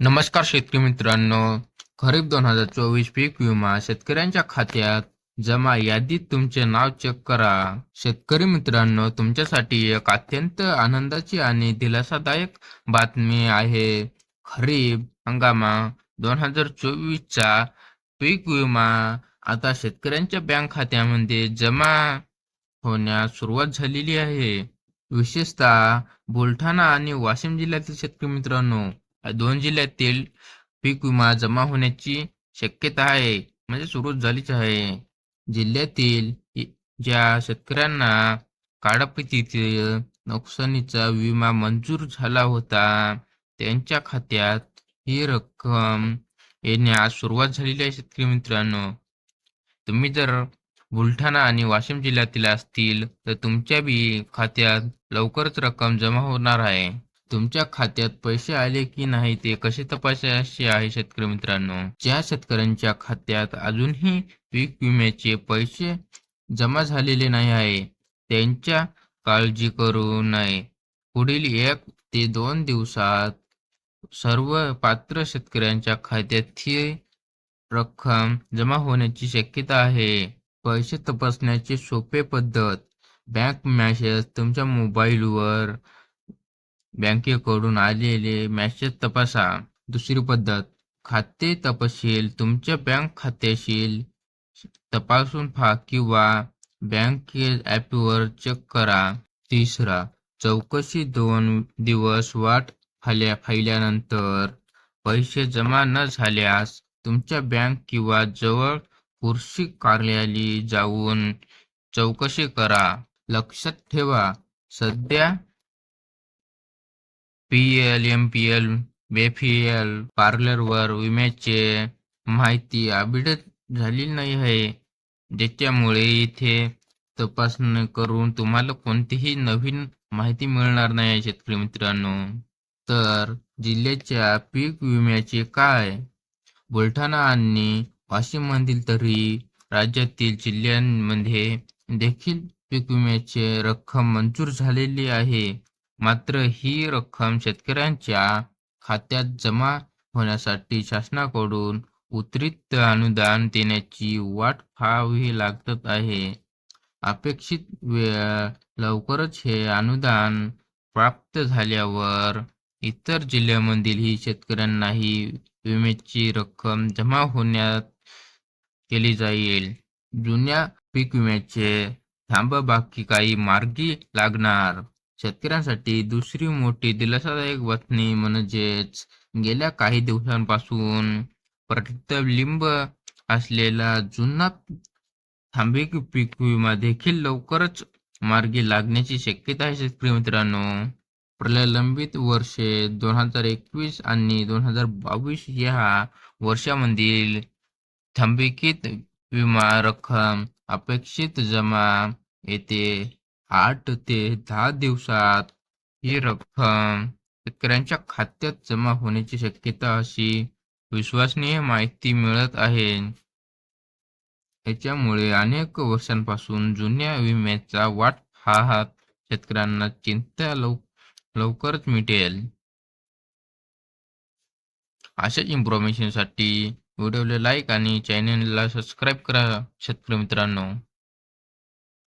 नमस्कार शेतकरी मित्रांनो. खरीप दोन हजार चोवीस पीक विमा शेतकऱ्यांच्या खात्यात जमा यादीत तुमचे नाव चेक करा. शेतकरी मित्रांनो तुमच्यासाठी एक अत्यंत आनंदाची आणि दिलासादायक बातमी आहे. खरीप हंगामा दोन हजार चोवीसचा पीक विमा आता शेतकऱ्यांच्या बँक खात्यामध्ये जमा होण्यास सुरुवात झालेली आहे. विशेषतः बुलढाणा आणि वाशिम जिल्ह्यातील शेतकरी मित्रांनो दोन जिल्ह्यातील पीक विमा जमा होण्याची शक्यता आहे म्हणजे सुरू झालीच आहे. जिल्ह्यातील ज्या शेतकऱ्यांना काळापतीतील नुकसानीचा विमा मंजूर झाला होता त्यांच्या खात्यात ही रक्कम येण्यास सुरुवात झालेली आहे शेतकरी मित्रांनो. तुम्ही जर बुलढाणा आणि वाशिम जिल्ह्यातील असतील तर तुमच्या बी खात्यात लवकरच रक्कम जमा होणार आहे. तुमच्या खात्यात पैसे आले की नाही ते कसे तपासायचे आहे शेतकरी मित्रांनो? ज्या शेतकऱ्यांच्या खात्यात अजूनही पीक विम्याचे पैसे जमा झालेले नाही आहे त्यांच्या काळजी करू नये. पुढील एक ते दोन दिवसात सर्व पात्र शेतकऱ्यांच्या खात्यात ही रक्कम जमा होण्याची शक्यता आहे. पैसे तपासण्याची सोपे पद्धत बँक मॅसेज तुमच्या मोबाईलवर बँकेकडून आलेले मॅसेज तपासा. दुसरी पद्धत खाते तपशील तुमच्या बँक खात्याशील तपासून पहा किंवा बँके ॲपवर चेक करा. तिसरा चौकशी दोन दिवस वाट फाल्या फायल्यानंतर पैसे जमा न झाल्यास तुमच्या बँक किंवा जवळ कृषी कार्यालय जाऊन चौकशी करा. लक्षात ठेवा सध्या P L M P L वेफीएल पार्लरवर विम्याचे माहिती अपडेट झालेली नाही आहे. ज्याच्यामुळे इथे तपासणी करून तुम्हाला कोणतीही नवीन माहिती मिळणार नाही शेतकरी मित्रांनो. तर जिल्ह्याच्या पीक विम्याचे काय? बुलढाणा आणि वाशिममधील तरी राज्यातील जिल्ह्यांमध्ये देखील पीक विम्याचे रक्कम मंजूर झालेली आहे. मात्र ही रक्कम शेतकऱ्यांच्या खात्यात जमा होण्यासाठी शासनाकडून उतरित अनुदान देण्याची वाट पाहावी लागत आहे. अपेक्षित वेळ लवकरच हे अनुदान प्राप्त झाल्यावर इतर जिल्ह्यामधील शेतकऱ्यांनाही विम्याची रक्कम जमा होण्यात केली जाईल. जुन्या पीक विम्याचे थांबबाकी काही मार्गी लागणार. शेतकऱ्यांसाठी दुसरी मोठी दिलासादायक बातमी म्हणजेच गेल्या काही दिवसांपासून प्रतिलिंब असलेला जुना थांबिक पीक विमा देखील लवकरच मार्गी लागण्याची शक्यता आहे शेतकरी मित्रांनो. प्रलंबित वर्षे दोन हजार एकवीस आणि दोन हजार बावीस या वर्षामधील थांबिकित विमा रक्कम अपेक्षित जमा येते. आठ ते दहा दिवसात ही रक्कम शेतकऱ्यांच्या खात्यात जमा होण्याची शक्यता अशी विश्वसनीय माहिती मिळत आहे. याच्यामुळे अनेक वर्षांपासून जुन्या विम्याचा वाट पाहत शेतकऱ्यांना चिंता लव लवकरच मिटेल. अशाच इन्फॉर्मेशनसाठी व्हिडिओला लाईक आणि चॅनलला सबस्क्राईब करा शेतकरी मित्रांनो.